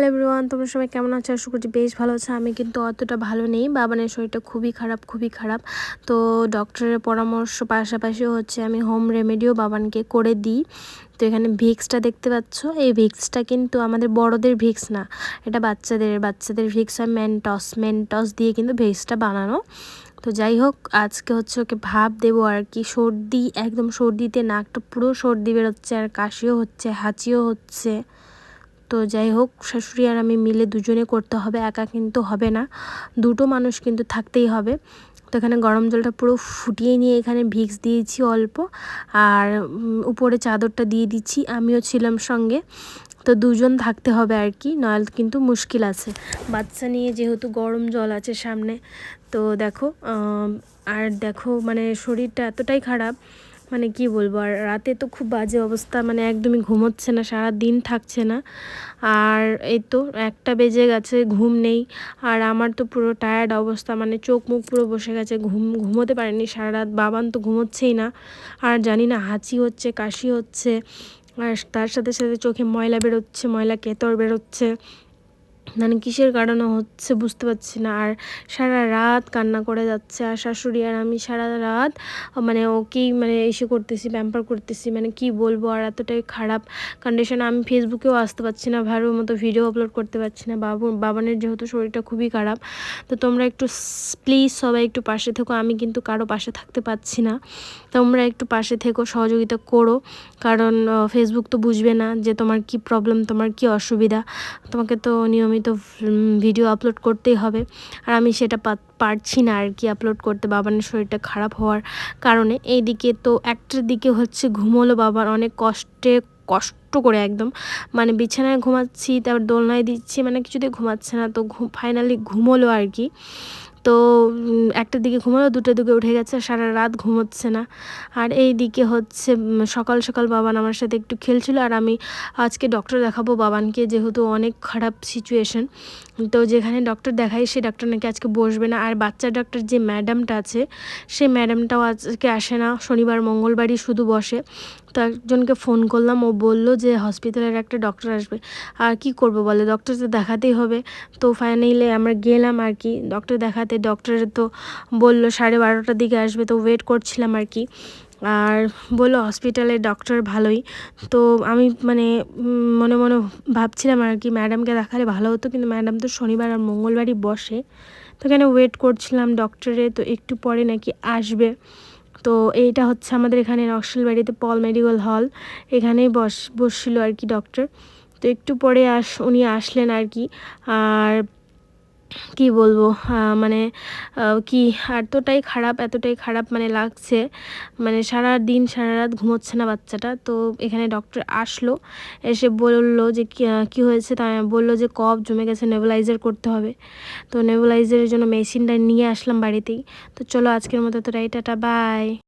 Hello everyone, তোমরা সবাই কেমন আছো? আশা করছি বেশ ভালো আছে। আমি কিন্তু অতটা ভালো নেই। বাবানের শরীরটা খুবই খারাপ খুবই খারাপ। তো ডক্টরের পরামর্শ পাশাপাশি হচ্ছে আমি হোম রেমেডিও বাবানকে করে দিই। তো এখানে ভিক্সটা দেখতে পাচ্ছ? এই ভিক্সটা কিন্তু আমাদের বড়দের ভিক্স না। এটা বাচ্চাদের বাচ্চাদের ভিক্স হয় মেন্টস মেন্টস দিয়ে কিন্তু ভিক্সটা বানানো। তো যাই হোক, আজকে হচ্ছে ওকে ভাব দেবো আর কি। সর্দি, একদম সর্দিতে নাকটা পুরো সর্দি বেরোচ্ছে আর কাশিও হচ্ছে, হাঁচিও হচ্ছে। তো যাই হোক, শাশুড়ি আর আমি মিলে দুজনে করতে হবে, একা কিন্তু হবে না। দুটো মানুষ কিন্তু থাকতেই হবে। তো এখানে গরম জলটা পুরো ফুটিয়ে নিয়ে এখানে ভিক্স দিয়েছি অল্প। আর উপরে চাদরটা দিয়ে দিচ্ছি, আমিও ছিলাম সঙ্গে। তো দুজন থাকতে হবে আর কি নয়াল কিন্তু মুশকিল আছে। বাচ্চা নিয়ে যেহেতু গরম জল আছে সামনে, তো দেখো আর দেখো মানে শরীরটা এতটাই খারাপ মানে কি বলব, আর রাতে তো খুব বাজে অবস্থা মানে একদমই ঘুমোচ্ছে না সারা দিন থাকছে না। আর এই তো একটা বেজে গেছে, ঘুম নেই। আর আমার তো পুরো টায়ার্ড অবস্থা মানে চোখ মুখ পুরো বসে গেছে, ঘুম, ঘুমোতে পারেনি সারা রাত বাবান তো ঘুমোচ্ছেই না। আর জানি না, হাঁচি হচ্ছে, কাশি হচ্ছে, আর তার সাথে সাথে চোখে ময়লা বেরোচ্ছে, ময়লা কেতর বেরোচ্ছে। মানে কিসের কারণে হচ্ছে বুঝতে পারছি না। আর সারা রাত কান্না করে যাচ্ছে, আর শাশুড়ি আর আমি সারা রাত মানে ওকেই মানে এসে করতেছি প্যাম্পার করতেছি মানে কি বলব? আর এতটাই খারাপ কন্ডিশন আমি ফেসবুকেও আসতে পারছি না ভালোর মতো ভিডিও আপলোড করতে পারছি না। বাবু, বাবানের যেহেতু শরীরটা খুবই খারাপ, তো তোমরা একটু প্লিজ সবাই একটু পাশে থেকো, আমি কিন্তু কারও পাশে থাকতে পারছি না। তোমরা একটু পাশে থেকো, সহযোগিতা করো, কারণ ফেসবুক তো বুঝবে না যে তোমার কি প্রবলেম তোমার কি অসুবিধা। তোমাকে তো নিয়মিত তো ভিডিও আপলোড করতেই হবে। আর আমি সেটা পারছি না আর কি আপলোড করতে। বাবার শরীরটা খারাপ হওয়ার কারণে। এই দিকে তো একটার দিকে হচ্ছে ঘুমোলো বাবার। অনেক কষ্টে, কষ্ট করে একদম। মানে বিছানায় ঘুমাচ্ছি, তারপর দোলনায় দিচ্ছি মানে কিছুতেই ঘুমাচ্ছে না। তো ফাইনালি ঘুমোলো আর কি। তো একটার দিকে ঘুমালো দুটোর দিকে উঠে গেছে, সারা রাত ঘুমোচ্ছে না। আর এই দিকে হচ্ছে সকাল সকাল বাবান আমার সাথে একটু খেলছিল, আর আমি আজকে ডক্টর দেখাবো বাবানকে, যেহেতু অনেক খারাপ সিচুয়েশন তো যেখানে ডক্টর দেখাই, সে ডক্টর নাকি আজকে বসবে না। আর বাচ্চা ডক্টর যে ম্যাডামটা আছে, সে ম্যাডামটাও আজকে আসে না। শনিবার, মঙ্গলবারই শুধু বসে। তো একজনকে ফোন করলাম, ও বলল যে হসপিটালের একটা ডক্টর আসবে। আর কি করব বলে ডক্টর তো দেখাতেই হবে। তো ফাইনালি আমরা গেলাম আর কি ডক্টর দেখাতে ডক্টরের তো বলল সাড়ে বারোটার দিকে আসবে, তো ওয়েট করছিলাম আর কি। আর বলল হসপিটালে ডক্টর ভালোই। তো আমি মানে মনে মনে ভাবছিলাম আর কি ম্যাডামকে দেখালে ভালো হতো, কিন্তু ম্যাডাম তো শনিবার আর মঙ্গলবারই বসে। তো এখানে ওয়েট করছিলাম ডক্টরে তো একটু পরে নাকি আসবে। তো এইটা হচ্ছে আমাদের এখানে নকশালবাড়িতে পল মেডিকেল হল এখানেই বস, বসছিল আর কি ডক্টর তো একটু পরে আস, উনি আসলেন আর কি। আর কি বলব মানে কি, এতটাই খারাপ এতটাই খারাপ মানে লাগছে। মানে সারা দিন সারা রাত ঘুমোচ্ছে না বাচ্চাটা। তো এখানে ডক্টর আসলো, এসে বলল যে, কি হয়েছে? তা বলল যে, কফ জমে গেছে নেবুলাইজার করতে হবে। তো নেবুলাইজারের জন্য মেশিনটা নিয়ে আসলাম বাড়িতেই। তো চলো আজকের মতো তো টাটা বাই